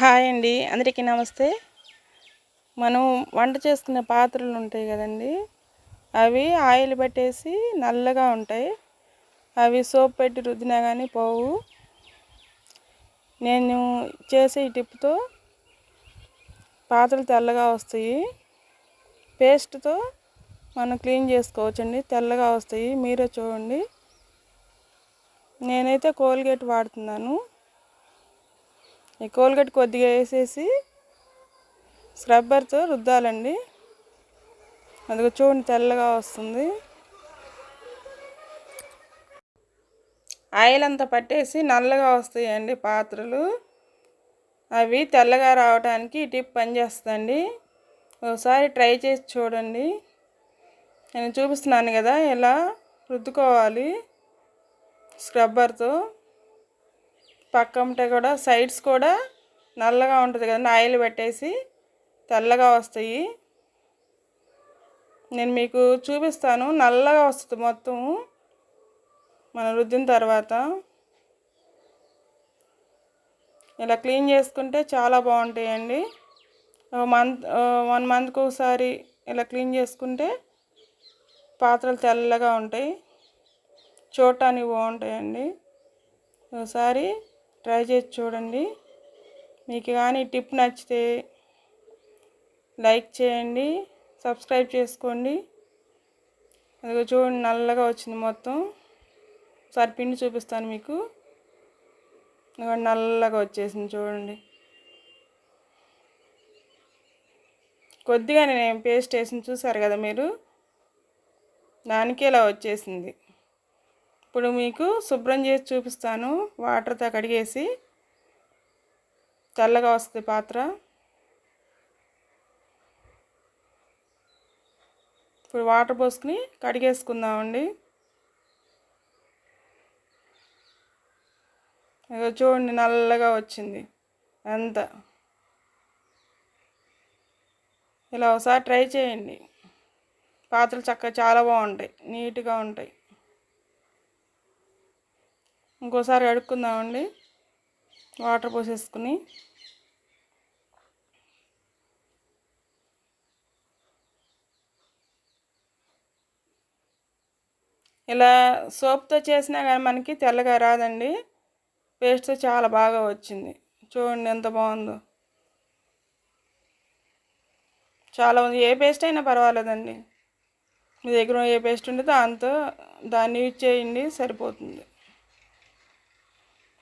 Hi అండి. అందరికీ నమస్తే. మనం వంట చేసుకునే పాత్రలు ఉంటాయి కదండి. అవి ఆయిల్ పెట్టేసి నల్లగా ఉంటాయి. అవి సోప్ పెట్టి రుద్దినా కానీ పోవు. నేను చేసే ఈ టిప్తో పాత్రలు తెల్లగా వస్తాయి. పేస్ట్తో మనం క్లీన్ చేసుకోవచ్చండి. తెల్లగా వస్తాయి. మీరే చూడండి. నేనైతే కోల్గేట్ వాడుతున్నాను. ఈ కోల్గట్ కొద్దిగా వేసేసి స్క్రబ్బర్తో రుద్దాలండి. అందుకు చూడండి తెల్లగా వస్తుంది. ఆయిల్ అంతా పట్టేసి నల్లగా వస్తాయండి పాత్రలు. అవి తెల్లగా రావడానికి ఈ టిప్ పనిచేస్తుందండి ఒకసారి ట్రై చేసి చూడండి. నేను చూపిస్తున్నాను కదా ఇలా రుద్దుకోవాలి స్క్రబ్బర్తో పక్క ఉంటే కూడా సైడ్స్ కూడా నల్లగా ఉంటుంది కదండి. ఆయిల్ పెట్టేసి తెల్లగా వస్తాయి. నేను మీకు చూపిస్తాను. నల్లగా వస్తుంది మొత్తం మనం రుద్దిన తర్వాత. ఇలా క్లీన్ చేసుకుంటే చాలా బాగుంటాయండి. మంత్ వన్ మంత్కి ఒకసారి ఇలా క్లీన్ చేసుకుంటే పాత్రలు తెల్లగా ఉంటాయి. చూడటానికి బాగుంటాయండి. ఒకసారి ట్రై చేసి చూడండి. మీకు కానీ టిప్ నచ్చితే లైక్ చేయండి సబ్స్క్రైబ్ చేసుకోండి. అదిగో చూడండి నల్లగా వచ్చింది మొత్తం. ఒకసారి పిండి చూపిస్తాను మీకు. నల్లగా వచ్చేసింది చూడండి. కొద్దిగా నేను పేస్ట్ వేసింది చూసారు కదా మీరు? దానికి ఇలా వచ్చేసింది. ఇప్పుడు మీకు శుభ్రం చేసి చూపిస్తాను. వాటర్తో కడిగేసి తెల్లగా వస్తుంది పాత్ర. ఇప్పుడు వాటర్ పోసుకుని కడిగేసుకుందామండి. ఇక చూడండి నల్లగా వచ్చింది. ఎంత ఇలా ఒకసారి ట్రై చేయండి. పాత్రలు చక్కగా చాలా బాగుంటాయి. నీట్గా ఉంటాయి. ఇంకోసారి అడుక్కుందామండి వాటర్ పోసేసుకుని. ఇలా సోప్తో చేసినా కానీ మనకి తెల్లగా రాదండి. పేస్ట్ చాలా బాగా వచ్చింది. చూడండి ఎంత బాగుందో. చాలా ఉంది. ఏ పేస్ట్ అయినా పర్వాలేదండి. మీ దగ్గర ఏ పేస్ట్ ఉంటే దాంతో దాన్ని యూజ్ చేయండి సరిపోతుంది.